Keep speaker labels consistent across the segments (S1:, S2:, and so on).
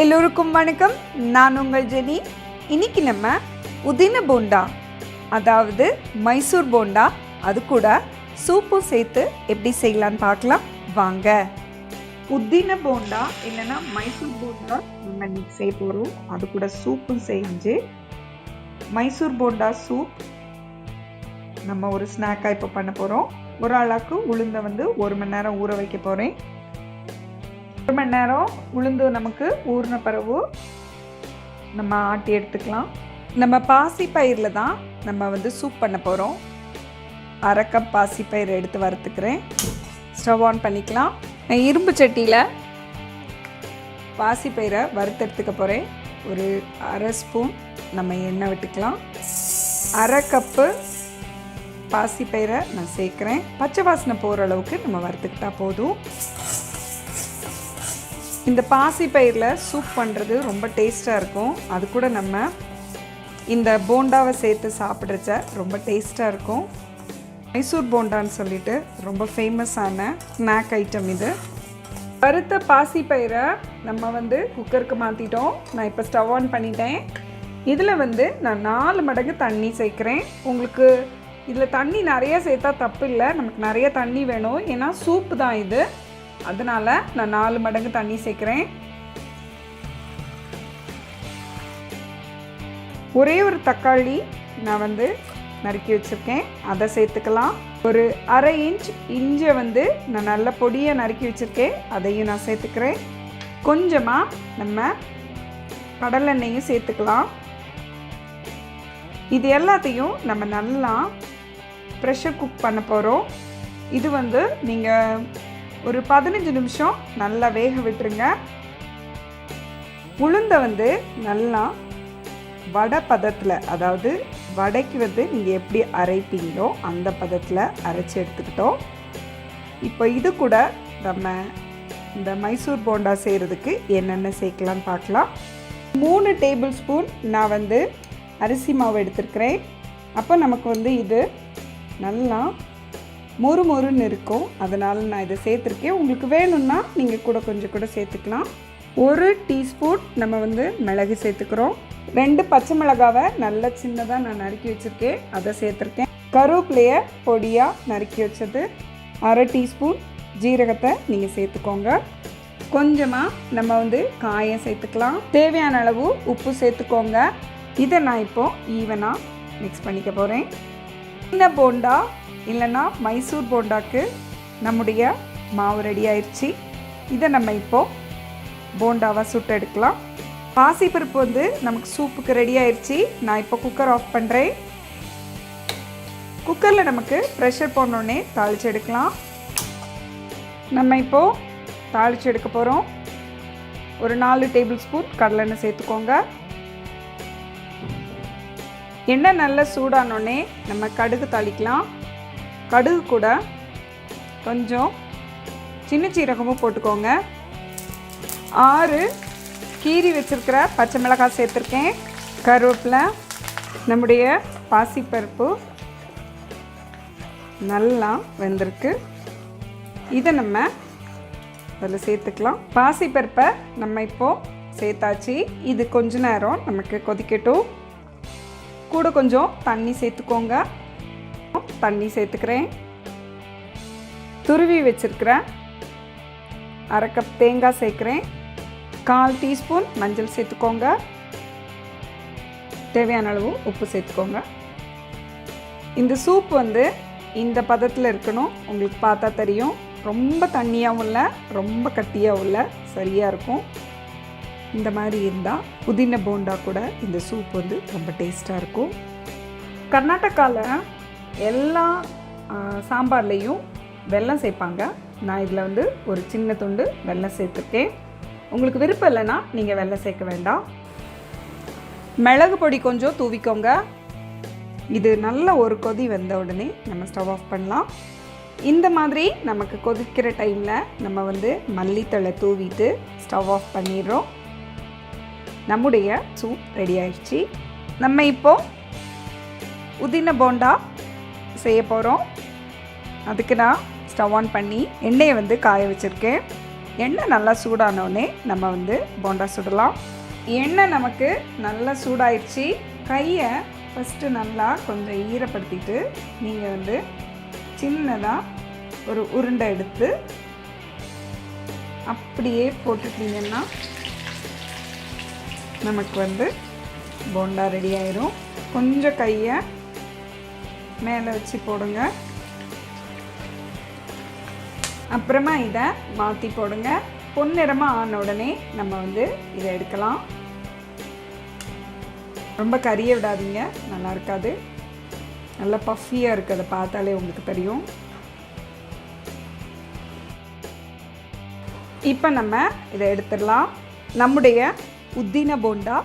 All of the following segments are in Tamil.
S1: எல்லோருக்கும் வணக்கம். நான் உங்கள் ஜெனி. இன்னைக்கு நம்ம உதின போண்டா அதாவது மைசூர் போண்டா அது கூட சூப்பும் சேர்த்து எப்படி செய்யலான்னு பார்க்கலாம். வாங்க. உதின போண்டா இல்லைன்னா மைசூர் போண்டா நம்ம இன்னைக்கு செய்ய போகிறோம் அது கூட சூப்பும் செஞ்சு மைசூர் போண்டா சூப் நம்ம ஒரு ஸ்நாக்காக இப்போ பண்ண போகிறோம் ஒரு ஆளாக்கு உளுந்தை வந்து ஒரு மணி நேரம் ஊற வைக்க போகிறேன் ஒரு மணி நேரம் உளுந்து நமக்கு ஊறின பிறகு நம்ம ஆட்டி எடுத்துக்கலாம். நம்ம பாசி பயிரில் தான் நம்ம வந்து சூப் பண்ண போகிறோம் அரை கப் பாசி பயிர் எடுத்து வறுத்துக்கிறேன். ஸ்டவ் ஆன் பண்ணிக்கலாம். நான் இரும்பு சட்டியில் பாசி பயிரை வறுத்தெடுத்துக்க போகிறேன் ஒரு அரை ஸ்பூன் நம்ம எண்ணெய் விட்டுக்கலாம். அரை கப்பு பாசி பயிரை நான் சேர்க்குறேன். பச்சை வாசனை போகிற அளவுக்கு நம்ம வறுத்துக்கிட்டால் போதும். இந்த பாசி பயிரில் சூப் பண்ணுறது ரொம்ப டேஸ்ட்டாக இருக்கும். அது கூட நம்ம இந்த போண்டாவை சேர்த்து சாப்பிட்றச்ச ரொம்ப டேஸ்ட்டாக இருக்கும். மைசூர் போண்டான்னு சொல்லிட்டு ரொம்ப ஃபேமஸான ஸ்நாக் ஐட்டம் இது. வறுத்த பாசி பயிரை நம்ம வந்து குக்கருக்கு மாற்றிட்டோம் நான் இப்போ ஸ்டவ் ஆன் பண்ணிட்டேன். இதில் வந்து நான் நாலு மடங்கு தண்ணி சேர்க்குறேன். உங்களுக்கு இதில் தண்ணி நிறைய சேர்த்தா தப்பு இல்லை. நமக்கு நிறைய தண்ணி வேணும். ஏன்னா சூப்பு தான் இது. அதனால் நான் நாலு மடங்கு தண்ணி சேர்க்குறேன். ஒரே ஒரு தக்காளி நான் வந்து நறுக்கி வச்சுருக்கேன். அதை சேர்த்துக்கலாம். ஒரு அரை இன்ச் இஞ்சை வந்து நான் நல்ல பொடியை நறுக்கி வச்சுருக்கேன். அதையும் நான் சேர்த்துக்கிறேன். கொஞ்சமாக நம்ம கடலெண்ணெயும் சேர்த்துக்கலாம். இது எல்லாத்தையும் நம்ம நல்லா ப்ரெஷர் குக் பண்ண போகிறோம் இது வந்து நீங்கள் ஒரு பதினஞ்சு நிமிஷம் நல்லா வேக விட்டுருங்க. உளுந்தை வந்து நல்லா வடை பதத்தில் அதாவது வடைக்கு வந்து நீங்கள் எப்படி அரைப்பீங்களோ அந்த பதத்தில் அரைச்சி எடுத்துக்கிட்டோம். இப்போ இது கூட நம்ம இந்த மைசூர் போண்டா செய்கிறதுக்கு என்னென்ன சேர்க்கலான்னு பார்க்கலாம். மூணு டேபிள் ஸ்பூன் நான் வந்து அரிசி மாவு எடுத்துருக்கிறேன். அப்போ நமக்கு வந்து இது நல்லா மொறு மொறுன்னு இருக்கும். அதனால் நான் இதை சேர்த்துருக்கேன். உங்களுக்கு வேணும்னா நீங்கள் கூட கொஞ்சம் கூட சேர்த்துக்கலாம். ஒரு டீஸ்பூன் நம்ம வந்து மிளகு சேர்த்துக்கிறோம். ரெண்டு பச்சை மிளகாவை நல்ல சின்னதாக நான் நறுக்கி வச்சுருக்கேன். அதை சேர்த்துருக்கேன். கருவேப்பிலையை பொடியாக நறுக்கி வச்சது. அரை டீஸ்பூன் ஜீரகத்தை நீங்கள் சேர்த்துக்கோங்க. கொஞ்சமாக நம்ம வந்து காயம் சேர்த்துக்கலாம். தேவையான அளவு உப்பு சேர்த்துக்கோங்க. இதை நான் இப்போது ஈவனாக மிக்ஸ் பண்ணிக்க போகிறேன் சின்ன போண்டா இல்லைன்னா மைசூர் போண்டாக்கு நம்முடைய மாவு ரெடி ஆயிடுச்சு இதை நம்ம இப்போது போண்டாவாக சுட்டு எடுக்கலாம். பாசிப்பருப்பு வந்து நமக்கு சூப்புக்கு ரெடி ஆயிடுச்சு நான் இப்போ குக்கர் ஆஃப் பண்ணுறேன் குக்கரில் நமக்கு ப்ரெஷர் போனோடனே தாளித்து எடுக்கலாம். நம்ம இப்போது தாளித்து எடுக்க போகிறோம் ஒரு நாலு டேபிள் ஸ்பூன் கடலெண்ணெய் சேர்த்துக்கோங்க. எண்ணெய் நல்லா சூடானோடனே நம்ம கடுகு தாளிக்கலாம். கடுகு கூட கொஞ்சம் சின்ன சீரகமும் போட்டுக்கோங்க. ஆறு கீரி வச்சுருக்கிற பச்சை மிளகாய் சேர்த்துருக்கேன். கருவேப்பிலை நம்முடைய பாசிப்பருப்பு நல்லா வெந்திருக்கு. இதை நம்ம அதில் சேர்த்துக்கலாம். பாசிப்பருப்பை நம்ம இப்போது சேர்த்தாச்சு. இது கொஞ்ச நேரம் நமக்கு கொதிக்கட்டும். கூட கொஞ்சம் தண்ணி சேர்த்துக்கோங்க. தண்ணி சேர்த்துக்கிறேன். துருவி வச்சுருக்கிறேன் அரை கப் தேங்காய் சேர்க்குறேன். கால் டீஸ்பூன் மஞ்சள் சேர்த்துக்கோங்க. தேவையான அளவு உப்பு சேர்த்துக்கோங்க. இந்த சூப் வந்து இந்த பதத்தில் இருக்கணும். உங்களுக்கு பார்த்தா தெரியும். ரொம்ப தண்ணியாகவும் இல்லை ரொம்ப கட்டியாகவும் இல்லை சரியாக இருக்கும். இந்த மாதிரி இருந்தால் புதின போண்டா கூட இந்த சூப் வந்து ரொம்ப டேஸ்ட்டாக இருக்கும். கர்நாடகாவில் எல்லா சாம்பார்லேயும் வெல்லம் சேர்ப்பாங்க நான் இதில் வந்து ஒரு சின்ன துண்டு வெல்லம் சேர்த்துருக்கேன். உங்களுக்கு விருப்பம் இல்லைன்னா நீங்கள் வெல்லம் சேர்க்க வேண்டாம். மிளகு பொடி கொஞ்சம் தூவிக்கோங்க. இது நல்ல ஒரு கொதி வந்த உடனே நம்ம ஸ்டவ் ஆஃப் பண்ணலாம். இந்த மாதிரி நமக்கு கொதிக்கிற டைமில் நம்ம வந்து மல்லித்தழை தூவிட்டு ஸ்டவ் ஆஃப் பண்ணிடுறோம். நம்முடைய சூப் ரெடி ஆயிடுச்சு. நம்ம இப்போது உதின போண்டா செய்ய போகிறோம் அதுக்கு நான் ஸ்டவ் ஆன் பண்ணி எண்ணெயை வந்து காய வச்சுருக்கேன். எண்ணெய் நல்லா சூடானோடனே நம்ம வந்து போண்டா சுடலாம். எண்ணெய் நமக்கு நல்லா சூடாயிடுச்சு கையை ஃபஸ்ட்டு நல்லா கொஞ்சம் ஈரப்படுத்திட்டு நீங்கள் வந்து சின்னதாக ஒரு உருண்டை எடுத்து அப்படியே போட்டுட்டீங்கன்னா நமக்கு வந்து போண்டா ரெடி ஆயிரும். கொஞ்சம் கையை மேலே வச்சு போடுங்க. அப்புறமா இதை மாற்றி போடுங்க. பொன்னிறமாக ஆன உடனே நம்ம வந்து இதை எடுக்கலாம். ரொம்ப கறிய விடாதீங்க. நல்லா இருக்காது. நல்லா பஃபியாக இருக்குது அதை பார்த்தாலே உங்களுக்கு தெரியும். இப்போ நம்ம இதை எடுத்துடலாம். நம்முடைய உத்தின போண்டா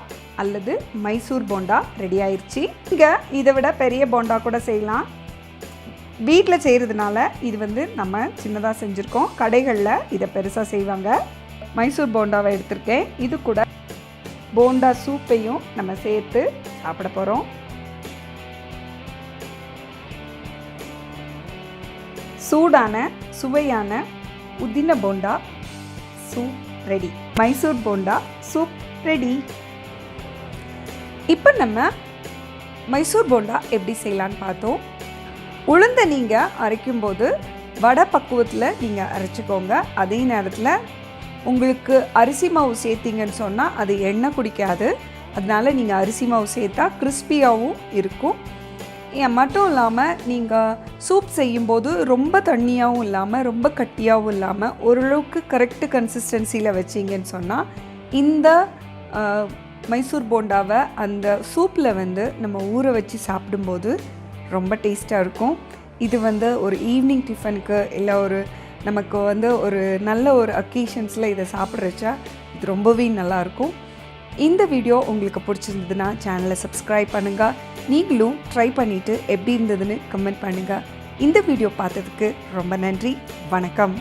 S1: அல்லது மைசூர் போண்டா ரெடி ஆயிடுச்சு இங்கே இதை விட பெரிய போண்டா கூட செய்யலாம். வீட்டில் செய்கிறதுனால இது வந்து நம்ம சின்னதாக செஞ்சுருக்கோம். கடைகளில் இதை பெருசாக செய்வாங்க. மைசூர் போண்டாவை எடுத்திருக்கேன். இது கூட போண்டா சூப்பையும் நம்ம சேர்த்து சாப்பிட போகிறோம் சூடான சுவையான உதின bonda soup ready Mysore bonda soup ready. இப்போ நம்ம மைசூர் போண்டா எப்படி செய்யலான்னு பார்த்தோம். உளுந்தை நீங்கள் அரைக்கும்போது வடை பக்குவத்தில் நீங்கள் அரைச்சிக்கோங்க. அதே நேரத்தில் உங்களுக்கு அரிசி மாவு சேர்த்திங்கன்னு சொன்னால் அது எண்ணெய் குடிக்காது. அதனால் நீங்கள் அரிசி மாவு சேர்த்தா கிறிஸ்பியாகவும் இருக்கும். ஏன் மட்டும் இல்லாமல் நீங்கள் சூப் செய்யும்போது ரொம்ப தண்ணியாகவும் இல்லாமல் ரொம்ப கட்டியாகவும் இல்லாமல் ஓரளவுக்கு கரெக்டு கன்சிஸ்டன்சியில் வச்சிங்கன்னு சொன்னால் இந்த மைசூர் போண்டாவை அந்த சூப்பில் வந்து நம்ம ஊற வச்சு சாப்பிடும்போது ரொம்ப டேஸ்ட்டாக இருக்கும். இது வந்து ஒரு ஈவினிங் டிஃபனுக்கு இல்லை ஒரு நமக்கு வந்து ஒரு நல்ல ஒரு அக்கேஷன்ஸில் இதை சாப்பிட்றச்சா இது ரொம்பவே நல்லாயிருக்கும் இந்த வீடியோ உங்களுக்கு பிடிச்சிருந்ததுன்னா சேனலை சப்ஸ்கிரைப் பண்ணுங்கள் நீங்களும் ட்ரை பண்ணிவிட்டு எப்படி இருந்ததுன்னு கமெண்ட் பண்ணுங்கள் இந்த வீடியோ பார்த்ததுக்கு ரொம்ப நன்றி. வணக்கம்.